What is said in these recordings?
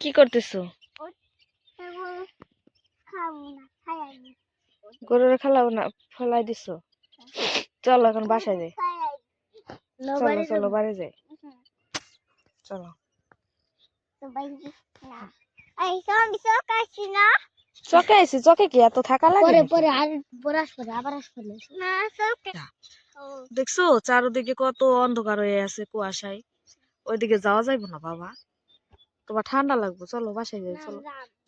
কি করতেছো? গরুরে খালাও না ফলাই দিছো? চলো এখন বাসায় যাই। চলো চলো বাড়ি যাই। চলো। চকে আইসি চকে কি এত থাকা লাগে পরে পরে আর বরাস করে আবার আসবে না। সব দেখছ চারদিকে কত অন্ধকার হয়ে আছে কুয়াশায়। ওইদিকে যাওয়া যাইবো না বাবা? তোমার ঠান্ডা লাগবে চলো বাসায় যাই চলো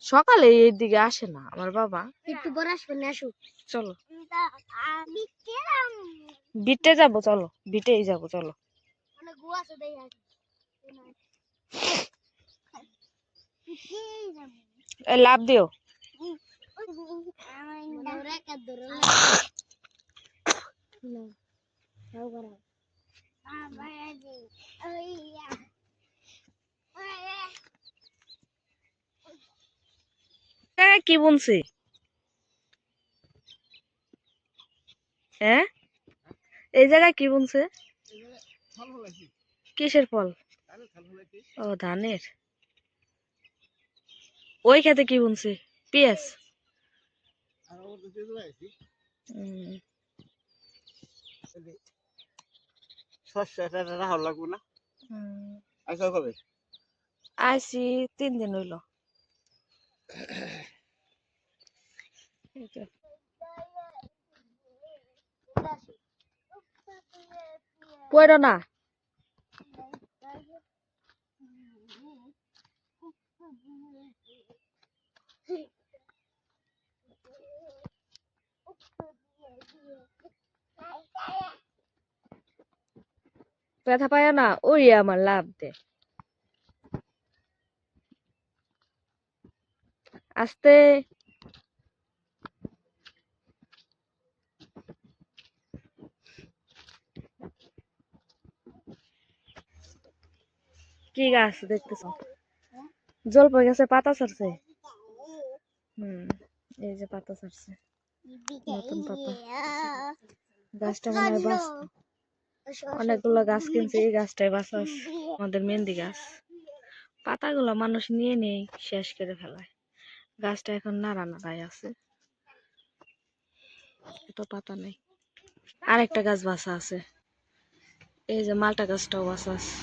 সকালে এই দিকে আসে না আমার বাবা একটু বরাস করে আসো চলো আমি বিটে যাব চলো বিটেই যাব চলো মানে লাভ দিও এ, কি বুনছি হ্যাঁ? এই জায়গায় কি বুনছে কিসের ফল? ও ধানের। ওই খেতে কি বুনছে পেঁয়াজ। আইছি তিন দিন হইল। এই তো। পড়ো না ব্যথা পায় না ওই আমার লাভ দে আস্তে কি গাছ দেখতেছ? জলপাই গাছে, পাতা ছাড়ছে? হুম, এই যে পাতা ছাড়ছে। নতুন পাতা। গাছটা মনে হয় বাঁচ অনেকগুলো গাছ কিনছে, এই গাছটাই বাঁচাস আমাদের মেহেন্দি গাছ। পাতাগুলো মানুষ নিয়ে নেই শেষ করে ফেলায়। গাছটা এখন নাড়া নাড়াই আছে। এত পাতা নেই। আরেকটা গাছ বাঁচা আছে। এই যে মালটা গাছটাও বাঁচা আছে।